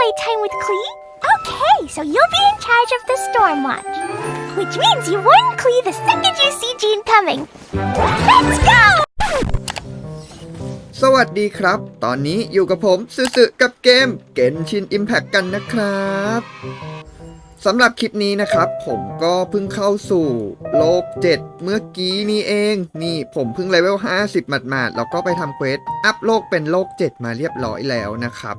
playtime with Klee? Okay, so you'll be in charge of the storm watch. Which means you warn Klee the second you see Jean coming. Let's go! สวัสดีครับ ตอนนี้อยู่กับผมซึซึกับเกมเกนชิน Impact กันนะครับสำหรับคลิปนี้นะครับ ผมก็เพิ่งเข้าสู่โลก 7 เมื่อกี้นี้เอง นี่ผมเพิ่งเลเวล 50 หมาดๆ แล้วก็ไปทำเควส อัพโลกเป็นโลก 7 มาเรียบร้อยแล้วนะครับ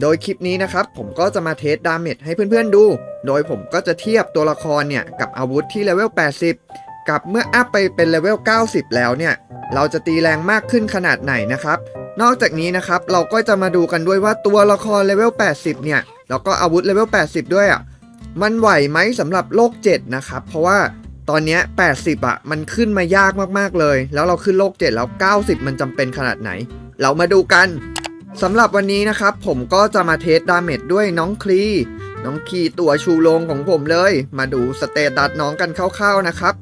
โดยคลิปนี้นะครับผมก็จะมาเทสดาเมจให้เพื่อนๆดู โดยผมก็จะเทียบตัวละครเนี่ยกับอาวุธที่เลเวล 80 กับเมื่ออัพไปเป็นเลเวล 90 แล้วเนี่ย เราจะตีแรงมากขึ้นขนาดไหนนะครับ นอกจากนี้นะครับเราก็จะมาดูกันด้วยว่าตัวละครเลเวล 80 เนี่ยแล้วก็อาวุธเลเวล 80 ด้วยอะมันไหวไหมสำหรับโลก 7 นะครับ เพราะว่าตอนนี้ 80อะมันขึ้นมายากมากๆเลย แล้วเราขึ้นโลก 7 แล้ว 90 มันจำเป็นขนาดไหน เรามาดูกัน สำหรับวันนี้นะครับ ผมก็จะมาเทสดาเมจด้วยน้องคลี น้องคีตัวชูโรงของผมเลย มาดูสเตตัสน้องกันคร่าวๆนะครับ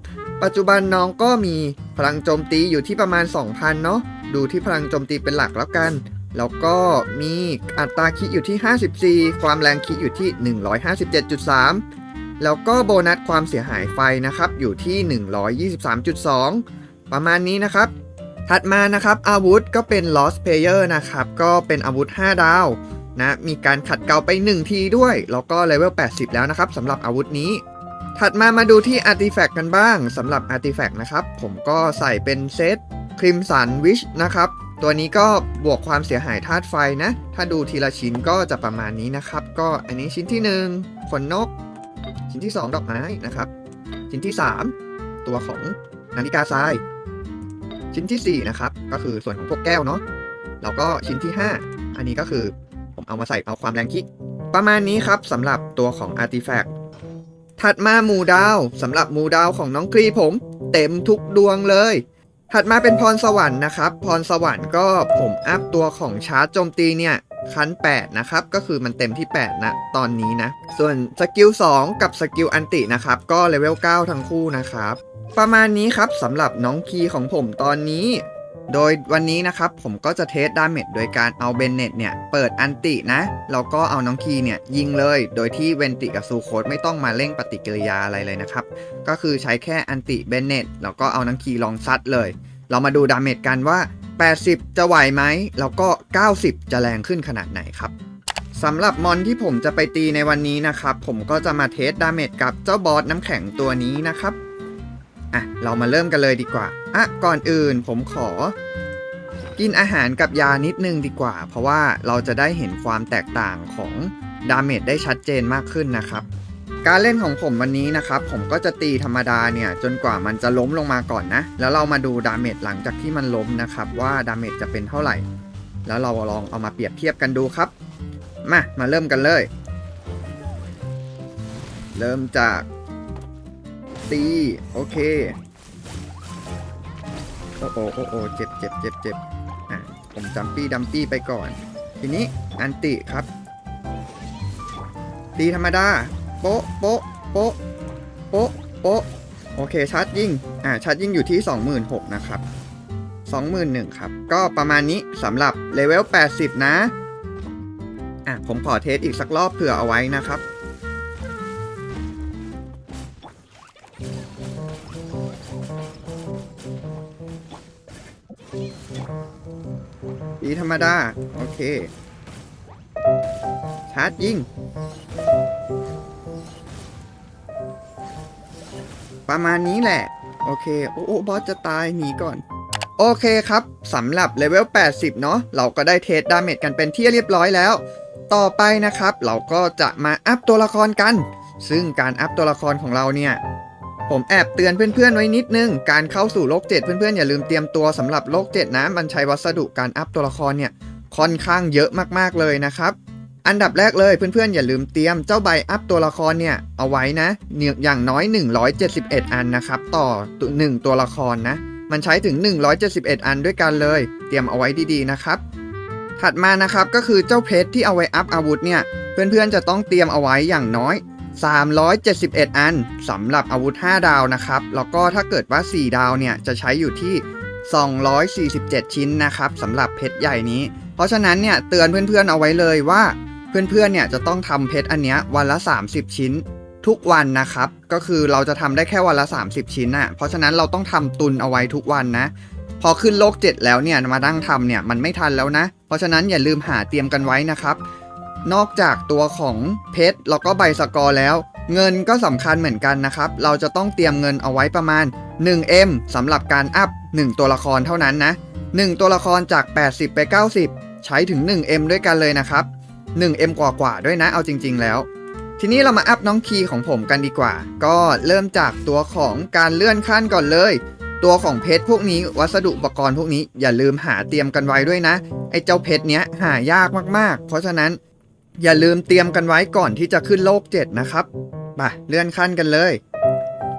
ปัจจุบันน้องก็มีพลังโจมตีอยู่ที่ประมาณ 2,000 เนาะดูที่พลังโจมตีเป็นหลักแล้วกัน แล้วก็มีอัตราคิดอยู่ที่ 54 ความแรงคิดอยู่ที่ 157.3 แล้วก็โบนัสความเสียหายไฟนะครับอยู่ที่ 123.2 ประมาณนี้นะครับ ถัดมานะครับอาวุธก็เป็น Lost Player นะครับ ก็เป็นอาวุธ 5 ดาวนะมีการขัดเกลาไป 1 ทีด้วย แล้วก็เลเวล 80 แล้วนะครับสำหรับอาวุธนี้ ถัดมามาดูที่ Artifact กันบ้างสำหรับ Artifact นะครับ ผมก็ใส่เป็นเซต Crimson Wish นะครับ ตัวนี้ก็บวกความเสียหายธาตุไฟนะ ถ้าดูทีละชิ้นก็จะประมาณนี้นะครับ ก็อันนี้ชิ้นที่ 1 ขนนก ชิ้นที่ 2 ดอกไม้นะครับ ชิ้นที่ 3 ตัวของนาฬิกาทราย ชิ้นทีสี่ 4 นะครับ ก็คือส่วนของพวกแก้วเนาะแล้วก็ชิ้นที่ 5 อันนี้ก็คือผมเอามาใส่เอาความแรงคิกประมาณนี้ครับสำหรับตัวของ Artifact ถัดมาหมู่ดาวสำหรับหมู่ดาวของน้องกรีผม เต็มทุกดวงเลย ถัดมาเป็นพรสวรรค์นะครับ พรสวรรค์ก็ผมอัพตัวของชาร์จโจมตีเนี่ยคัน8นะครับ ก็คือมันเต็มที่ 8 นะ ตอนนี้นะ ส่วนสกิล2กับสกิลอันตินะครับ ก็เลเวล9ทั้งคู่นะครับ ประมาณนี้ครับสำหรับน้องคีของผมตอนนี้ โดยวันนี้นะครับผมก็จะเทสดาเมจโดยการเอาเบนเน็ตเนี่ยเปิดอันตินะแล้วก็เอาน้องคีเนี่ยยิงเลย โดยที่เวนติกับซูโคดไม่ต้องมาเร่งปฏิกิริยาอะไรเลยนะครับ ก็คือใช้แค่อันติเบนเน็ตแล้วก็เอาน้องคีลองซัดเลย เรามาดูดาเมจกันว่า 80 จะไหวไหมแล้วก็ 90 จะแรงขึ้นขนาดไหนครับสำหรับมอนที่ผมจะไปตีในวันนี้นะครับ ผมก็จะมาเทสดาเมจกับเจ้าบอสน้ำแข็งตัวนี้นะครับ อะ เรามาเริ่มกันเลยดีกว่า อะ ก่อนอื่นผมขอ กินอาหารกับยานิดนึงดีกว่า เพราะว่าเราจะได้เห็นความแตกต่างของดาเมจได้ชัดเจนมากขึ้นนะครับ การเล่นของผมวันนี้นะครับ ผมก็จะตีธรรมดาเนี่ย จนกว่ามันจะล้มลงมาก่อนนะ แล้วเรามาดูดาเมจหลังจากที่มันล้มนะครับ ว่าดาเมจจะเป็นเท่าไหร่ แล้วเราลองเอามาเปรียบเทียบกันดูครับ มา มาเริ่มกันเลย เริ่มจาก ตี โอเค โอ้โอโอ้โอเจ็บเจ็บเจ็บเจ็บอะ ผมจัมปี้ดัมปี้ไปก่อน ทีนี้อันติครับ ตีธรรมดา โป๊ะโป๊ะโป๊ะโป๊ะโป๊ะโอเคชาร์จยิงอ่าชาร์จยิงอยู่ที่ 26,000นะครับ21,000ครับ ก็ประมาณนี้สำหรับเลเวล80 นะ อะ ผมขอเทสอีกสักรอบเผื่อเอาไว้นะครับ รรมดา โอเค ชาร์จยิงประมาณนี้แหละ โอเค โอ้โอ้บอสจะตายหนีก่อน โอเคครับสำหรับเลเวล 80 เนาะเราก็ได้เทสดาเมจกันเป็นที่เรียบร้อยแล้ว ต่อไปนะครับ เราก็จะมาอัพตัวละครกัน ซึ่งการอัพตัวละครของเราเนี่ย ผมแอบเตือนเพื่อนๆไว้นิดนึง การเข้าสู่โลก7เพื่อนๆอย่าลืมเตรียมตัวสำหรับโลก7นะมันใช้วัสดุการอัพตัวละครเนี่ยค่อนข้างเยอะมากๆเลยนะครับ อันดับแรกเลยเพื่อนๆอย่าลืมเตรียมเจ้าใบอัพตัวละครเนี่ยเอาไว้นะเนี่ยอย่างน้อย 171 อันนะครับต่อหนึ่งตัวละครนะ มันใช้ถึง 171 อันด้วยกันเลย เตรียมเอาไว้ดีๆนะครับ ถัดมานะครับก็คือเจ้าเพชรที่เอาไว้อัพอาวุธเนี่ยเพื่อนๆจะต้องเตรียมเอาไว้อย่างน้อย 371 อันสำหรับอาวุธ 5 ดาวนะครับ แล้วก็ถ้าเกิดว่า 4 ดาวเนี่ยจะใช้อยู่ที่ 247 ชิ้นนะครับสำหรับเพชรใหญ่นี้ เพราะฉะนั้นเนี่ยเตือนเพื่อนๆเอาไว้เลยว่า เพื่อนๆเนี่ยจะต้องทำเพชรอันเนี้ยวันละ 30 ชิ้นทุกวันนะครับ ก็คือเราจะทำได้แค่วันละ 30 ชิ้นน่ะ เพราะฉะนั้นเราต้องทำตุนเอาไว้ทุกวันนะ พอขึ้นโลก 7 แล้วเนี่ยมาดั้งทำเนี่ยมันไม่ทันแล้วนะ เพราะฉะนั้นอย่าลืมหาเตรียมกันไว้นะครับ นอกจากตัวของเพชรแล้วก็ใบสกอร์แล้ว เงินก็สำคัญเหมือนกันนะครับ เราจะต้องเตรียมเงินเอาไว้ประมาณ 1M สำหรับการอัพ 1 ตัวละครเท่านั้นนะ 1 ตัวละครจาก 80 ไป 90 ใช้ถึง 1M ด้วยกันเลยนะครับ 1M กว่าๆด้วยนะเอาจริง ๆ แล้ว ทีนี้เรามาอัพน้องคีของผมกันดีกว่า ก็เริ่มจากตัวของการเลื่อนขั้นก่อนเลยตัวของเพชรพวกนี้วัสดุอุปกรณ์พวกนี้อย่าลืมหาเตรียมกันไว้ด้วยนะ ไอ้เจ้าเพชรเนี้ยหายากมากๆ เพราะฉะนั้น อย่าลืมเตรียมกันไว้ก่อนที่จะขึ้นโลก 7 นะครับมาเลื่อนขั้นกันเลย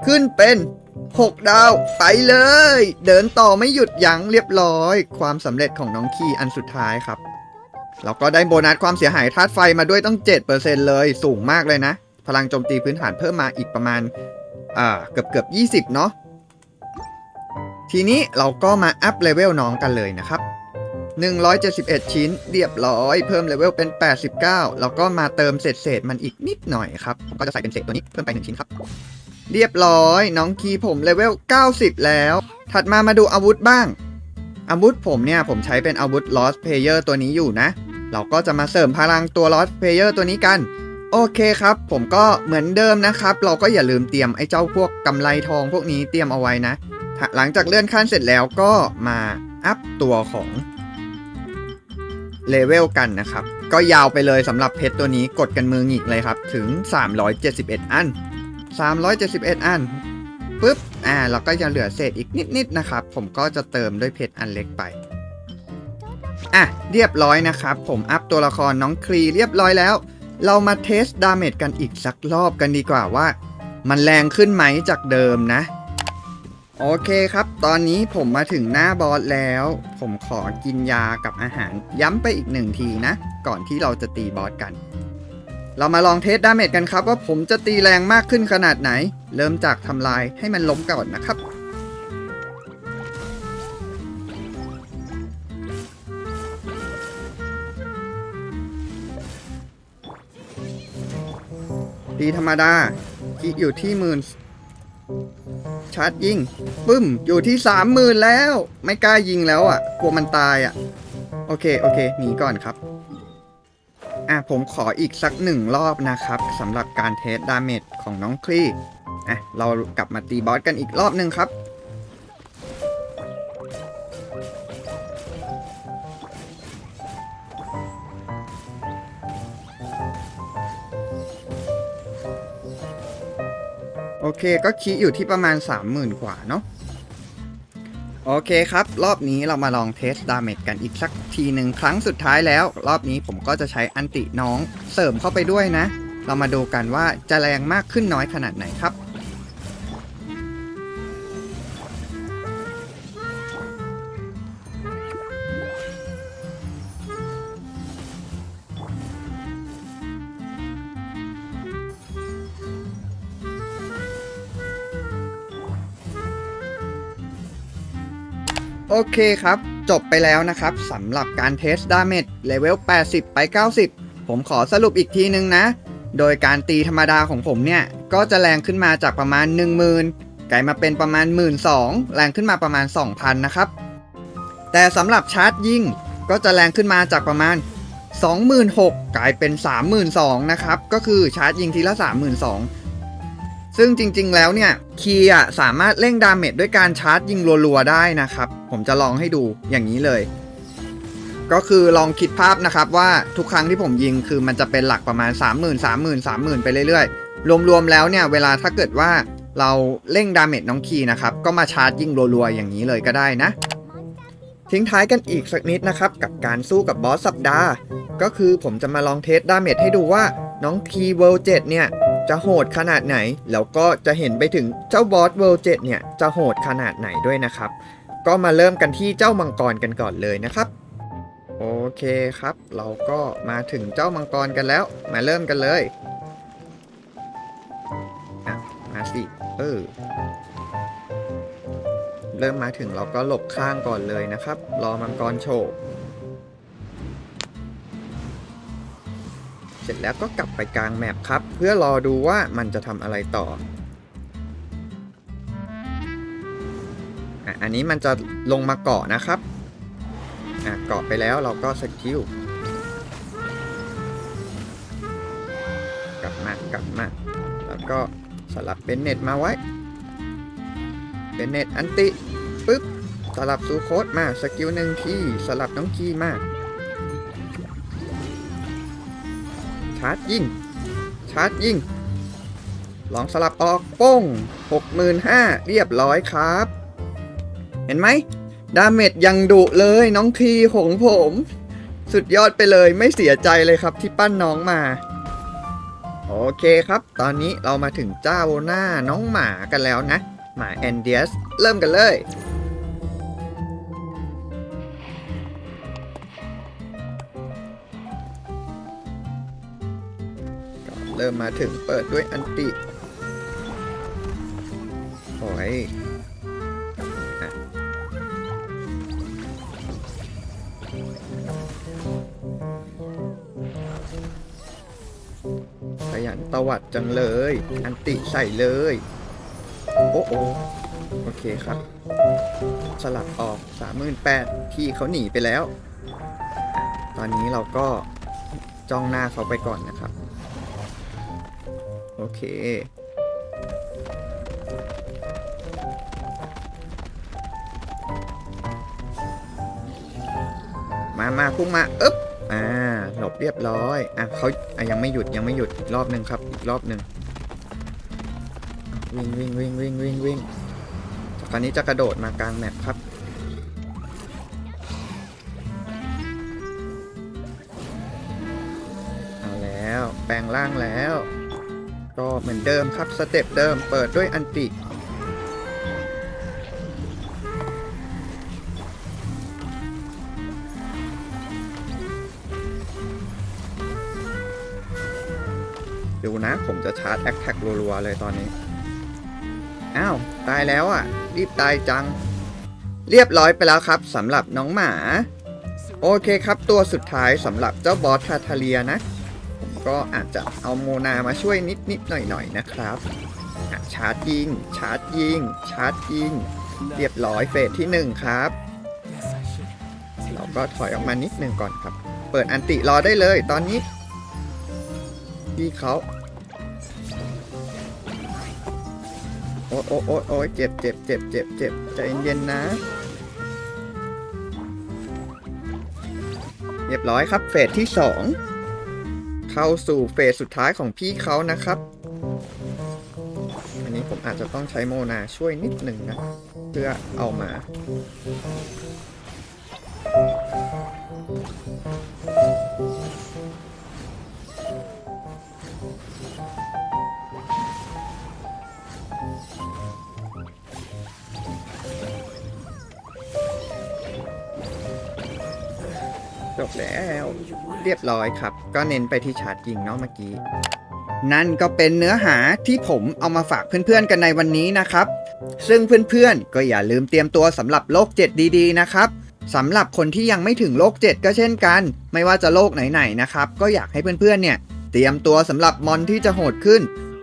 ขึ้นเป็น 6 ดาวไปเลย เดินต่อไม่หยุดยั้งเรียบร้อย ความสำเร็จของน้องคีอันสุดท้ายครับเราก็ได้โบนัสความเสียหายธาตุไฟมาด้วยต้อง 7%เลยสูงมากเลยนะ พลังโจมตีพื้นฐานเพิ่มมาอีกประมาณอ่าเกือบเกือบ20 เนาะทีนี้เราก็มาอัพเลเวลน้องกันเลยนะครับ 171 ชิ้นเรียบร้อย เพิ่มเลเวลเป็น 89 แล้วก็มาเติมเศษเศษมันอีกนิดหน่อยครับ ผมก็จะใส่เป็นเศษตัวนี้เพิ่มไป 1 ชิ้นครับ เรียบร้อย น้องคีผมเลเวล 90 แล้ว ถัดมามาดูอาวุธบ้าง อาวุธผมเนี่ย ผมใช้เป็นอาวุธ Lost Player ตัวนี้อยู่นะ เราก็จะมาเสริมพลังตัว Lost Player ตัวนี้กัน โอเคครับ ผมก็เหมือนเดิมนะครับ เราก็อย่าลืมเตรียมไอ้เจ้าพวกกำไรทองพวกนี้เตรียมเอาไว้นะ หลังจากเลื่อนขั้นเสร็จแล้วก็มาอัพตัวของ เลเวลกันนะครับ ก็ยาวไปเลยสำหรับเพชรตัวนี้กดกันมือหงิกเลยครับ ถึง 371 อัน 371 อันปุ๊บ อ่า เราก็จะเหลือเศษอีกนิดๆนะครับ ผมก็จะเติมด้วยเพชรอันเล็กไป อะ เรียบร้อยนะครับ ผมอัพตัวละครน้องครีเรียบร้อยแล้ว เรามาเทสดาเมจกันอีกสักรอบกันดีกว่าว่า มันแรงขึ้นไหมจากเดิมนะ โอเคครับ ตอนนี้ผมมาถึงหน้าบอสแล้ว ผมขอกินยากับอาหาร ย้ำไปอีกหนึ่งทีนะ ก่อนที่เราจะตีบอสกัน เรามาลองเทสดาเมจกันครับ ว่าผมจะตีแรงมากขึ้นขนาดไหน เริ่มจากทำลายให้มันล้มก่อนนะครับ ตีธรรมดาคิอยู่ที่หมื่น ชาร์จยิงปึ้ม อยู่ที่สามหมื่นแล้ว ไม่กล้ายิงแล้วอะ กลัวมันตายอะ โอเค โอเค หนีก่อนครับ อะ ผมขออีกสักหนึ่งรอบนะครับสำหรับการเทสดาเมจของน้องคลีอะ เรากลับมาตีบอสกันอีกรอบหนึ่งครับ เคก็คิดอยู่ที่ประมาณ 30,000 กว่าเนาะโอเคครับ รอบนี้เรามาลองเทสดาเมจกันอีกสักทีหนึ่งครั้งสุดท้ายแล้ว รอบนี้ผมก็จะใช้อันติน้องเสริมเข้าไปด้วยนะ เรามาดูกันว่าจะแรงมากขึ้นน้อยขนาดไหนครับ โอเคครับ จบไปแล้วนะครับสำหรับการเทสดาเมจเลเวล 80 ไป 90 ผมขอสรุปอีกทีนึงนะ โดยการตีธรรมดาของผมเนี่ย ก็จะแรงขึ้นมาจากประมาณ 10,000 กลายมาเป็นประมาณ 12,000แรงขึ้นมาประมาณ 2,000 นะครับ แต่สำหรับชาร์จยิงก็จะแรงขึ้นมาจากประมาณ 26,000 กลายเป็น 32,000 นะครับ ก็คือชาร์จยิงทีละ 32,000 ซึ่งจริงๆแล้วเนี่ยคีย์อะสามารถเร่งดาเมจด้วยการชาร์จยิงรัวๆได้นะครับ ผมจะลองให้ดูอย่างนี้เลย ก็คือลองคิดภาพนะครับว่าทุกครั้งที่ผมยิงคือมันจะเป็นหลักประมาณ 30,000 30,000 30,000 ไปเรื่อยๆ รวมๆแล้วเนี่ยเวลาถ้าเกิดว่าเราเร่งดาเมจน้องคีย์นะครับ ก็มาชาร์จยิงรัวๆอย่างนี้เลยก็ได้นะ ทิ้งท้ายกันอีกสักนิดนะครับกับการสู้กับบอสสัปดาห์ ก็คือผมจะมาลองเทสดาเมจให้ดูว่าน้องทีเวลเจ็ดเนี่ย จะโหดขนาดไหน แล้วก็จะเห็นไปถึงเจ้าบอสเวลเจ็ดเนี่ยจะโหดขนาดไหนด้วยนะครับ ก็มาเริ่มกันที่เจ้ามังกรกันก่อนเลยนะครับ โอเคครับ เราก็มาถึงเจ้ามังกรกันแล้ว มาเริ่มกันเลยอะมาสิเออเริ่มมาถึงเราก็หลบข้างก่อนเลยนะครับ รอมังกรโฉบ ร็จแล้วก็กลับไปกลางแมปครับ เพื่อรอดูว่ามันจะทำอะไรต่ออะอันนี้มันจะลงมาเกาะนะครับอะเกาะไปแล้วเราก็สกิลกลับมากลับมา แล้วก็สลับเป็นเน็ตมาไว้ เป็นเน็ตอันติปึ๊บสลับซูโคดมาสกิลหนึ่งทีสลับน้องคีมา ชาร์จยิงชาร์จยิงลองสลับออกป้ง65,000เรียบร้อยครับ เห็นไหมดาเมจยังดุเลยน้องคีของผม สุดยอดไปเลยไม่เสียใจเลยครับที่ปั้นน้องมา โอเคครับ ตอนนี้เรามาถึงเจ้าหน้าน้องหมากันแล้วนะ หมาแอนเดียส เริ่มกันเลย ริ่มมาถึงเปิดด้วยอันติโอ้ยอะขยันตวัดจังเลย อันติใส่เลย โอ้โอโอเคครับ สลับออก 38,000ที่เขาหนีไปแล้ว ตอนนี้เราก็จ้องหน้าเขาไปก่อนนะครับ โอเค มามาพุ่งมาอึ๊บอ่าหลบเรียบร้อยอะเขาอะยังไม่หยุดยังไม่หยุดอีกรอบหนึ่งครับอีกรอบหนึ่งวิ่งวิ่งวิ่งวิ่งวิ่งวิ่งจากนี้จะกระโดดมากลางแมปครับเอาแล้วแปลงร่างแล้ว ก็เหมือนเดิมครับสเต็ปเดิมเปิดด้วยอันติ ดูนะผมจะชาร์จแอคแท็กรัวๆเลยตอนนี้ อ้าว ตายแล้วอะ รีบตายจัง เรียบร้อยไปแล้วครับสำหรับน้องหมา โอเคครับตัวสุดท้ายสำหรับเจ้าบอสทาทาเลียนะ ก็อาจจะเอาโมนามาช่วยนิดๆหน่อยๆนะครับชาร์จยิง ชาร์จยิง ชาร์จยิง เรียบร้อยเฟสที่หนึ่งครับ เราก็ถอยออกมานิดหนึ่งก่อนครับ เปิดอันติรอได้เลยตอนนี้พี่เขาโอ้โอ้โอ้โอ้ยเจ็บเจ็บเจ็บเจ็บเจ็บใจเย็นๆนะ เรียบร้อยครับเฟสที่ 2 เข้าสู่เฟสสุดท้ายของพี่เขานะครับ อันนี้ผมอาจจะต้องใช้โมนาช่วยนิดหนึ่งนะ เพื่อเอามา รียบร้อยครับ ก็เน้นไปที่ชาร์จยิงเนาะเมื่อกี้ นั่นก็เป็นเนื้อหาที่ผมเอามาฝากเพื่อนๆกันในวันนี้นะครับ ซึ่งเพื่อนๆ ก็อย่าลืมเตรียมตัวสำหรับโลก 7 ดีๆ นะครับสำหรับคนที่ยังไม่ถึงโลก 7 ก็เช่นกัน ไม่ว่าจะโลกไหนๆนะครับ ก็อยากให้เพื่อนๆเนี่ย เตรียมตัวสำหรับมอนที่จะโหดขึ้น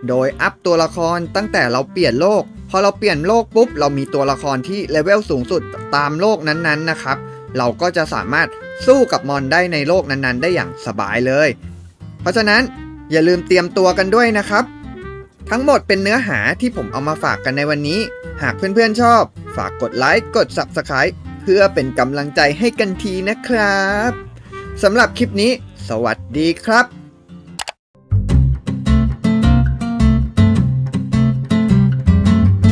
โดยอัพตัวละครตั้งแต่เราเปลี่ยนโลก พอเราเปลี่ยนโลกปุ๊บ เรามีตัวละครที่เลเวลสูงสุดตามโลกนั้นๆนะครับ เราก็จะสามารถสู้กับมอนได้ในโลกนั้นๆ ได้อย่างสบายเลย เพราะฉะนั้นอย่าลืมเตรียมตัวกันด้วยนะครับ ทั้งหมดเป็นเนื้อหาที่ผมเอามาฝากกันในวันนี้ หากเพื่อนๆชอบ ฝากกดไลค์กด Subscribe เพื่อเป็นกำลังใจให้กันทีนะครับสำหรับคลิปนี้ สวัสดีครับ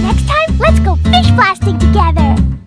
Next time, let's go fish blasting together.